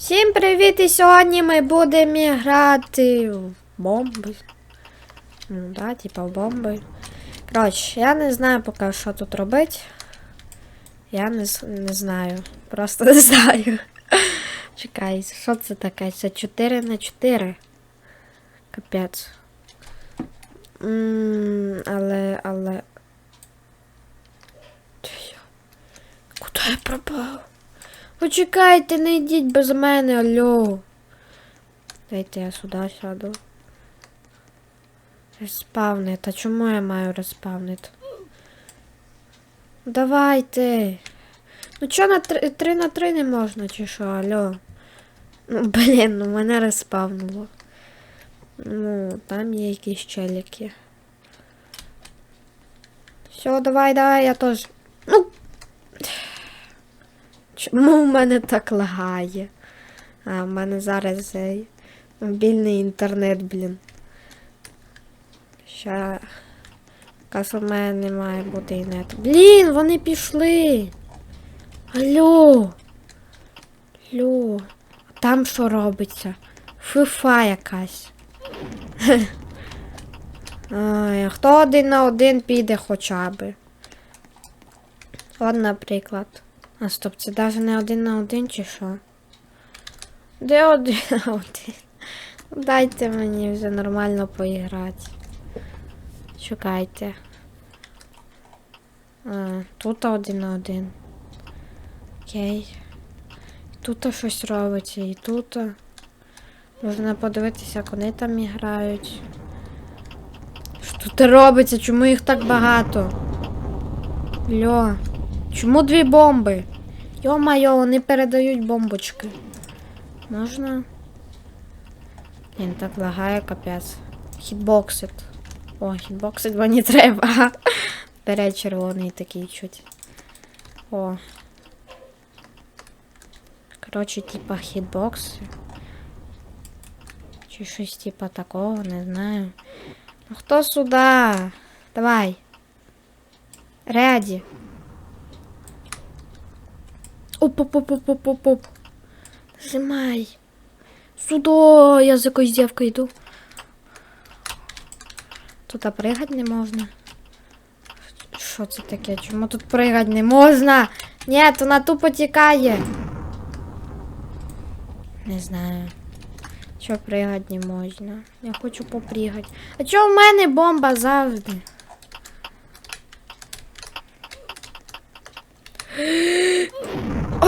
Всім привіт! І сьогодні ми будемо грати в бомби. Ну да, типа в бомби. Коротше, я не знаю поки що тут робити. Я не, не знаю. Просто не знаю. Чекай, що це таке? Це 4 на 4. Капець. М, але, але. Куди я пропав? Почекайте, не йдіть без мене, алло. Дайте я сюди сяду. Респавнит. А чому я маю респавнит? Давайте. Ну чо на 3, 3 на 3 не можна, чи що, алло? Ну, блін, ну мене респавнуло. Ну, там є якісь челіки. Все, давай, давай, я теж. Ну. Чому в мене так лагає? А, в мене зараз мобільний інтернет, блін. Ща. Каже, в мене не має бути інет. Блін, вони пішли. Алло. Алло. Там що робиться? Фифа якась. Ай, хто один на один піде хоча би? От, наприклад. А стоп, це навіть не один на один чи що? Де один на один? Дайте мені вже нормально поіграти. Чекайте. Тут один на один. Окей. Тут щось робиться і тут. Можна подивитися, як вони там грають. Що тут робиться? Чому їх так багато? Льо. Чому дві бомби? Йо-майо, вони передають бомбочки. Можна? Він так лагає капець. Хітбоксит. О, хітбоксит мені треба. Бере червоний такий чуть. О. Коротше, типа хітбокси. Чи щось типа такого, не знаю. Ну хто сюди? Давай. Ряді. Оп-оп-оп-оп-оп-оп. Нажимай. Сюда, я за якоюсь дівкою йду. Тут пригати не можна. Що це таке? Чому тут пригати не можна? Ні, вона тупо тікає. Не знаю. Чого пригати не можна? Я хочу попригати. А чого в мене бомба завжди?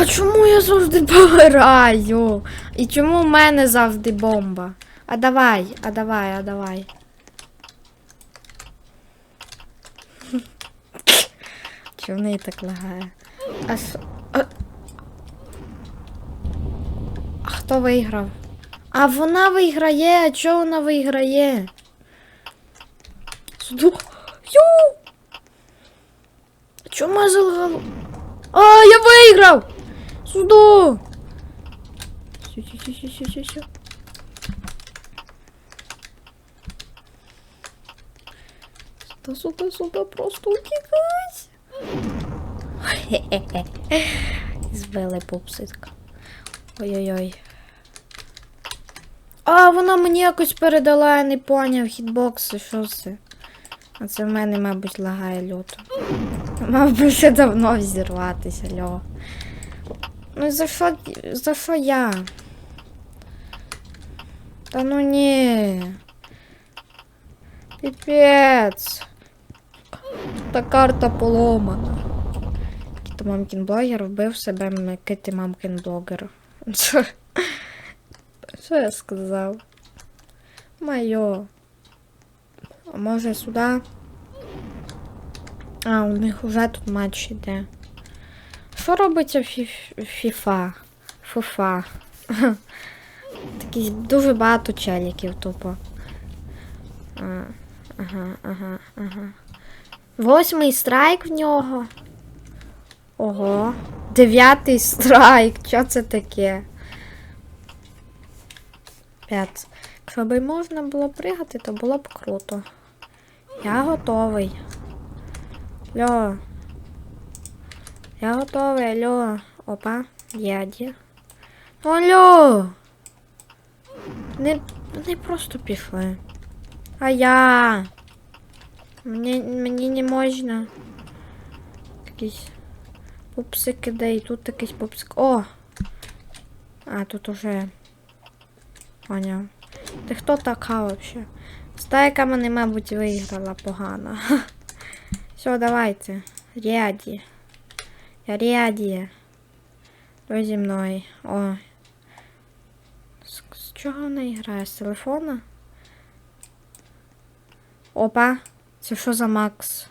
А чому я завжди помираю? І чому в мене завжди бомба? А давай, а давай, а давай. Чому в неї так лагає? А, а... а хто виграв? А вона виграє, а чого вона виграє? Суду. Ю! Чому я залагала? А, я виграв! Сюди! Сю, сю, сю, сю, сю, сю, сю. Сюда, сюда, сюда, просто утікать. Збили пупситка. Ой-ой-ой. А, вона мені якось передала, я не поняв хітбокси, що це? А це в мене, мабуть, лагає люто. Мав би вже давно взірватися, льо. Ну за що, за що я? Та ну ні. Піпець. Та карта поломана. Кіто мамкін блогер вбив себе кити мамкін блогер. Що? Я сказав? Майо. А може сюди? А, у них вже тут матч іде. Що робиться фіфа? Фуфа. Такі дуже багато челіків тупо. Ага, ага, ага. Восьмий страйк в нього. Ого. Дев'ятий страйк. Що це таке? П'ять. Якщо би можна було пригати, то було б круто. Я готовий. Льо. Я готовий, алло. Опа, дяді. Алло! Не, вони просто пішли. А я. Мені, мені не можна. Якийсь пупсик іде, і тут якийсь пупсик. О! А, тут уже. Поняв. Ти хто така вообще? Стайка мене, мабуть, виграла погано. Все, давайте. Ряді. Я ряді. Хто зі мною? О. З, з чого вона грає? З телефона? Опа. Це що за Макс?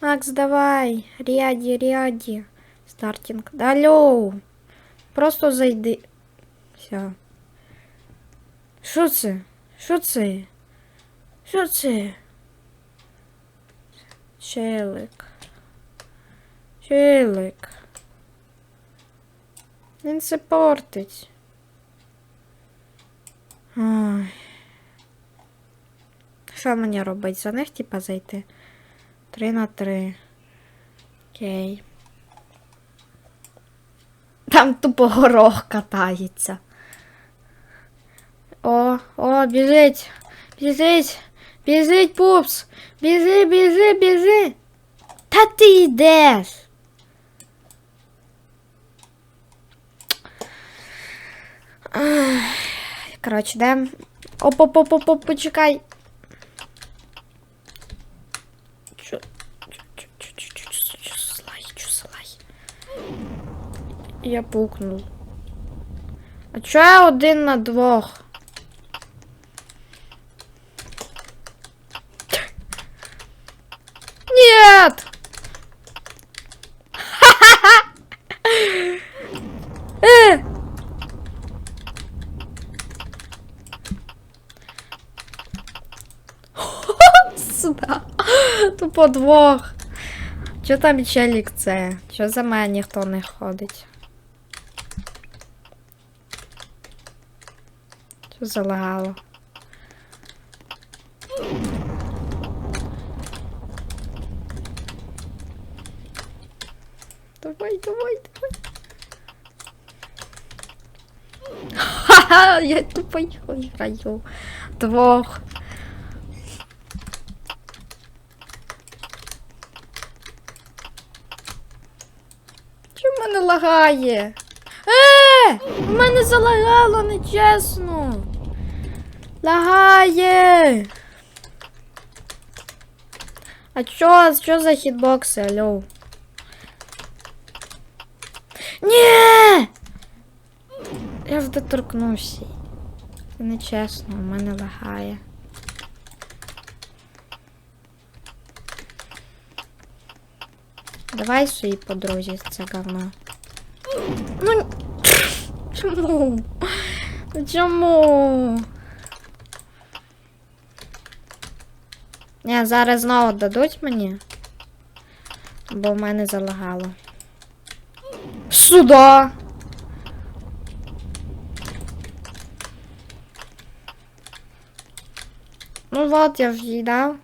Макс, давай. Ряді, ряді. Стартінг. Далю. Просто зайди. Все. Що це? Що це? Що це? Челик. Челик. Він це портить. Ой. Що мені робити? За них типа зайти? Три на три. Окей. Там тупо горох катається. О, о, біжить. Біжить. Біжить, пупс. Біжи, біжи, біжи. Та ти йдеш. Коротше, да. Оп, оп, оп, оп, оп, почекай. Я пукнув. А чо я один на двох? Нет! Э! Сюда. Тупо двох. Чо там челік це? Чо за мене ніхто не ходить? Що залагало? Давай, давай, давай. Ха-ха, я тупо їх виграю. Двох. Чому в мене лагає? Е! У мене залагало нечесно. Лагає. А чо, що за хітбокси, алло? Ні! Я ж доторкнувся. Це нечесно, у мене лагає. Давай своїй подрузі це говно. Ну чому? Ну чому? Ні, зараз знову дадуть мені. Бо в мене залагало. Сюда. Ну вот, я ж їй дав.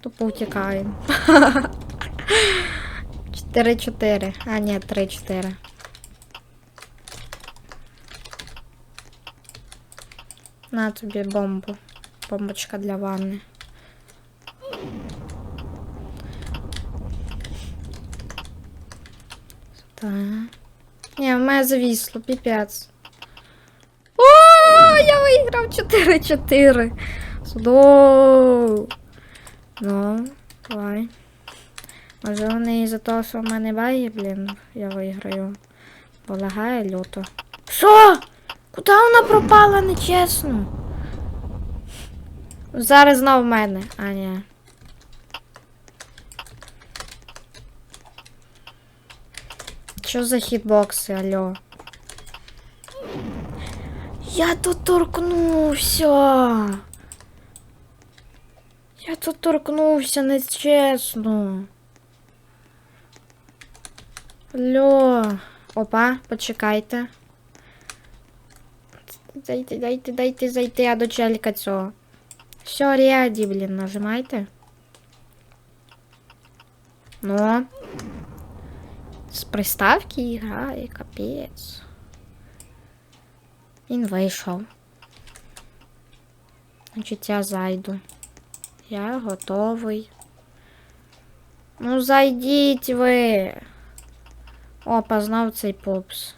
Тупо утікаємо. 4-4. А, ні, 3-4. На тобі бомбу. Бомбочка для ванни. Так. Ні, в мене завісло, піпець. О, я виграв 4-4. Судо. Ну, давай. Може вони із-за того, що в мене баги, блін, я виграю. Бо лагає люто. Що? Куди вона пропала, нечесно? Зараз знов в мене. А, ні. Що за хітбокси, алло? Я тут торкнувся. Я тут торкнувся нечесно. Алло. Опа, почекайте. Дайте, дайте, дайте зайти, а до челіка цього. Все, ряді, блін, нажимайте. Ну. З приставки грає, капець. Він вийшов. Значить, я зайду. Я готовий. Ну, зайдіть ви. О, познав цей попс.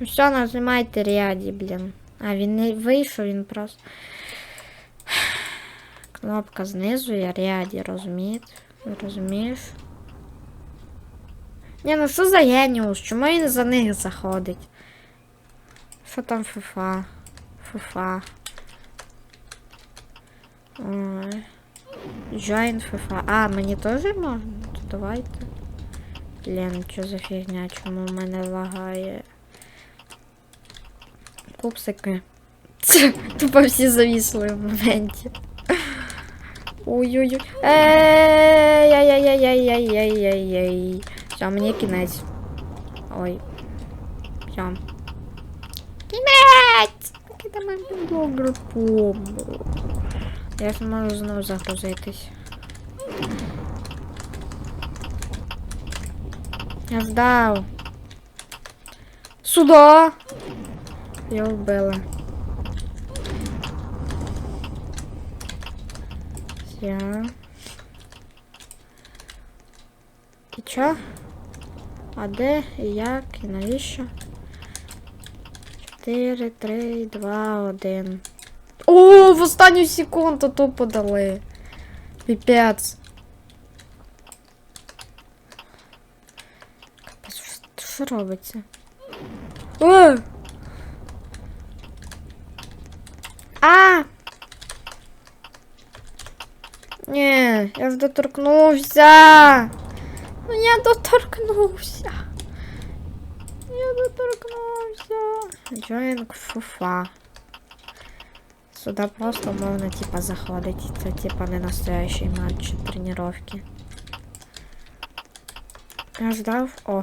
Ну все, нажимайте ряді, блін. А, він не вийшов, він просто. Кнопка знизу, я ряді, розумієте? Розумієш? Ні, ну що за геніус? Чому він за них заходить? Що там фуфа? Фуфа. Ой. Join FIFA. А, мені теж можна? То давайте. Блін, що за фігня? Чому в мене лагає? Пупсики. Тупо всі завісли в моменті. Ой-ой-ой. Ей-яй-яй-яй-яй-яй-яй-яй. Все, мені кінець. Ой. Все. Кінець! Кидаємо блогер помру. Я ж можу знову загрузитись. Я здав. Сюда! Я вбила. Я. І чо? А де, і як, і навіщо? 4, 3, 2, 1. О, в останню секунду тупо дали. Піпець. Капець, що- робиться? О! А! Ні, я ж доторкнувся. Ну я доторкнувся. Я доторкнувся. Join фуфа. Сюда просто можно типа заходить. Це типа не настоящий матч тренировки. Я ждав. О.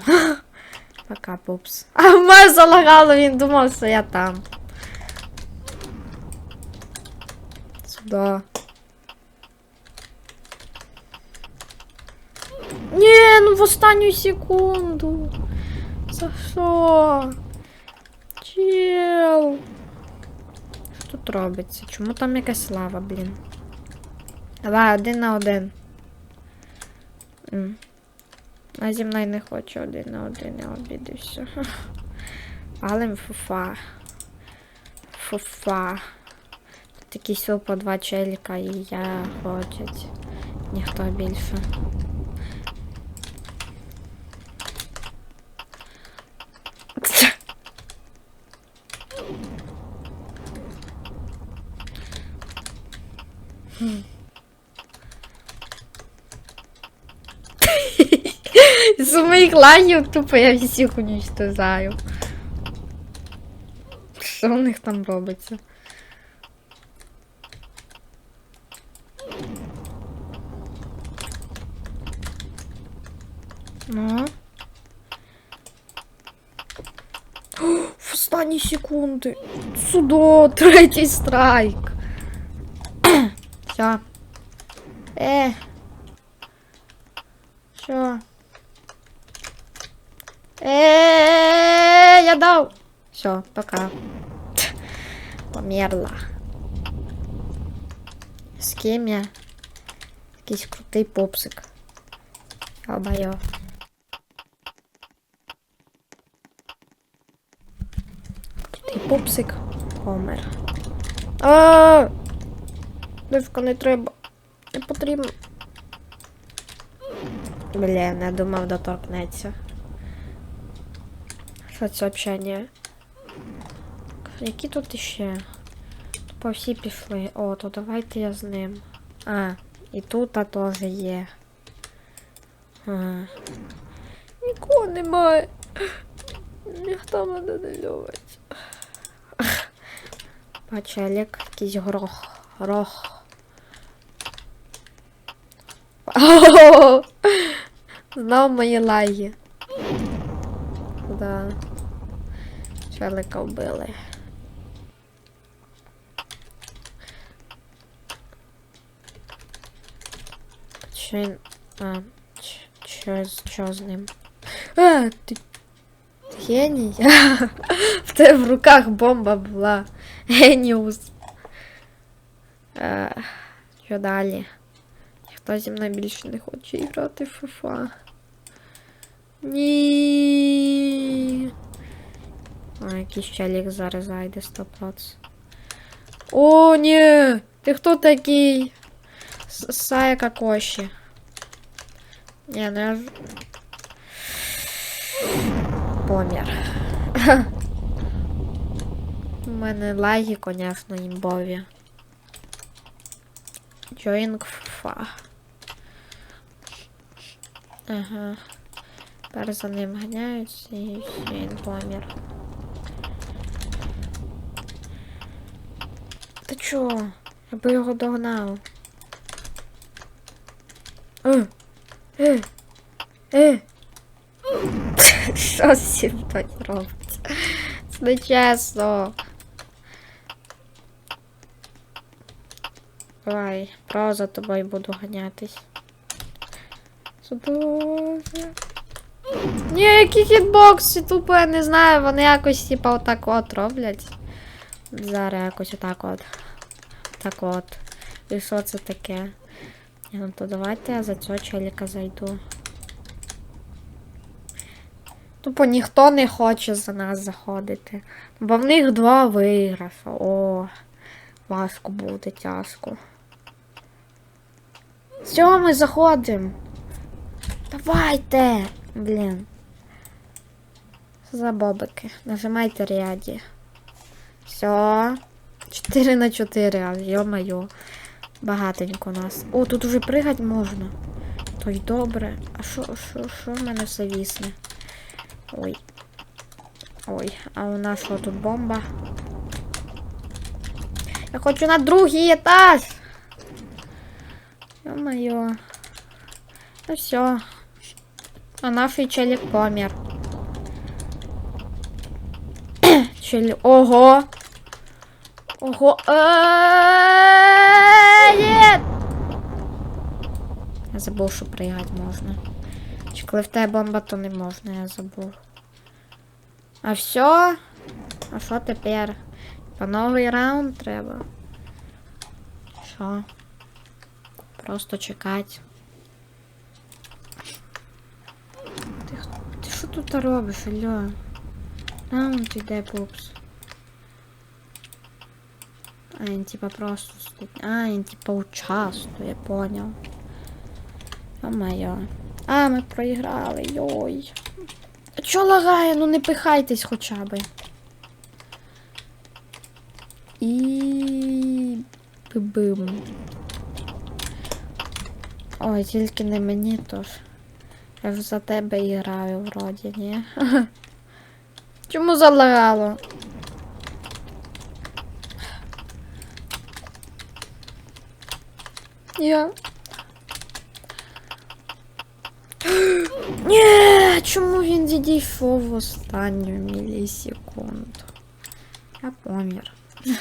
Пока, пупс. А в мене залагало, він думав, що я там. Сюда. Ні, ну в останню секунду. За що? Чел. Що тут робиться? Чому там якась лава, блін? Давай, один на один. А зі мною не хочу один на один, я обідуся. Але фуфа. Фуфа. Такі сил по два челіка і я хочуть. Ніхто більше. З моїх лагів тупо я всіх уничтожаю. Що у них там робиться? Останні секунди. Судо, третій страйк. Все. Е. Що? Е, я дав. Все, пока. Померла. З ким я? Якийсь крутий попсик. Обайо. Крутий попсик. Помер. А! Дивка не треба. Не потрібно. Блін, я думав, доторкнеться. Що це взагалі? Які тут іще? По всі пішли. О, то давайте я з ним. А, і тут теж є. Ага. Нікого немає. Ніхто мене не любить. Бачу, Олег якийсь. Горох. О! Знав мої лаги. Да. Челика вбили. Що він... А, ч- що, з- ним? А. Ти Геній. В тебе в руках бомба була. Геніус. Е, Що далі? Хто зі мною більше не хоче грати в FIFA? Ні. А, якийсь челік зараз зайде 100%. О, ні! Ти хто такий? Сая Коші. Ні, ну я ж... Помір. Мене лаги, конечно, імбові. Join FIFA. Ага. Тепер за ним ганяються і все, він помір. Ти чо? Я би його догнав. Е, е, е. Що з цим так робиться? Це не. Давай, право за тобою буду ганятись. Боже. Ні, які хітбокси, тупо я не знаю, вони якось типа отак от роблять. Зараз якось отак от. Так от. І що це таке? Ні, Ну то давайте я за цього челіка зайду. Тупо ніхто не хоче за нас заходити. Бо в них два виграша. О, важко буде тяжко. Все, ми заходимо. Давайте! Блін. Що За бобики. Нажимайте ряді. Все. 4 на 4, а йо-моє. Багатенько у нас. О, тут уже пригати можна. То й добре. А що, що, що в мене все вісне? Ой. Ой, а у нас що тут бомба? Я хочу на другий етаж. Ё-моё. Ну все. А наш челик помер. Челик. Ого! Ого! Е, Нет! Я забув, що пригати можна. Чи бомба, то не можна, я забув. А все? А що тепер? По новий раунд треба. Що? Просто чекати. Ти, ти що тут робиш, Альо? Раунд іде, пупс. А, він типа просто стоїть. А, він типа участвує, я понял. О-моє. А, ми проіграли, йой. А чо лагає? Ну не пихайтесь хоча би. І... Бим. Ой, тільки не мені тож. Я ж за тебе і граю вроді, ні? Чому залагало? Я. Ні, чому він відійшов в останню мілісекунду? Я помір.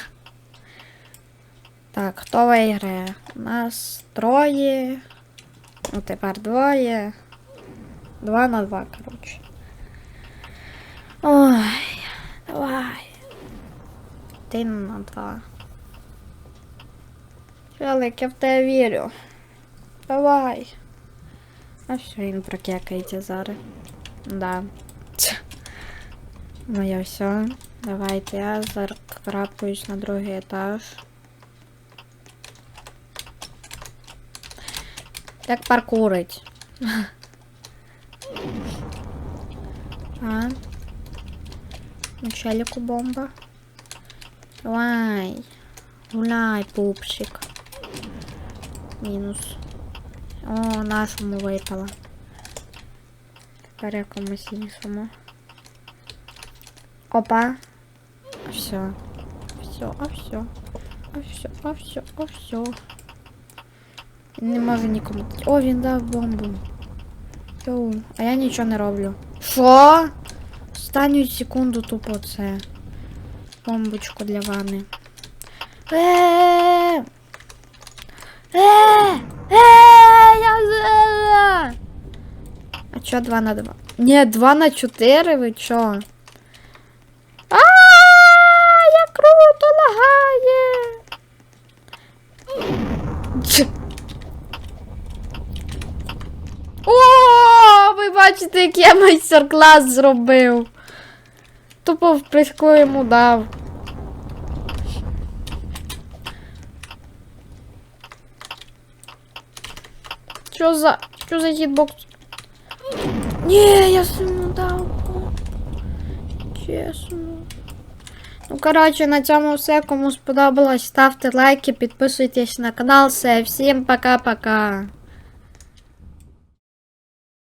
Так, хто виграє? У нас троє. Ну, тепер двоє. Два на два, коротше. Ой, давай. Один на два. Челик, я в тебе вірю. Давай. А все, він прокекається зараз. Да. Ну я все. Давайте я зараз крапаюсь на другий етаж. Як паркурить. А? На челику бомба. Давай. Гуляй, пупсик. Мінус. О, нашому випала. Тепер якомусь іншому. Опа. Все. Все, а все. А все, а все, а все. Не можу нікому. О, він дав бомбу. Йоу, а я нічого не роблю. Що? Останню секунду тупо це. Бомбочку для вани. Е! Е! Е! Я з- А чо 2 на 2? Ні, 2 на 4, ви чо? А, як круто лагає. Дж. О, ви бачите, як я майстер-клас зробив. Тупо в приску йому дав. Що за. Що за хітбокс? Ні, я суму дав. Чесно. Ну, коротше, на цьому все. Кому сподобалось, ставте лайки, підписуйтесь на канал. Все, всім пока-пока.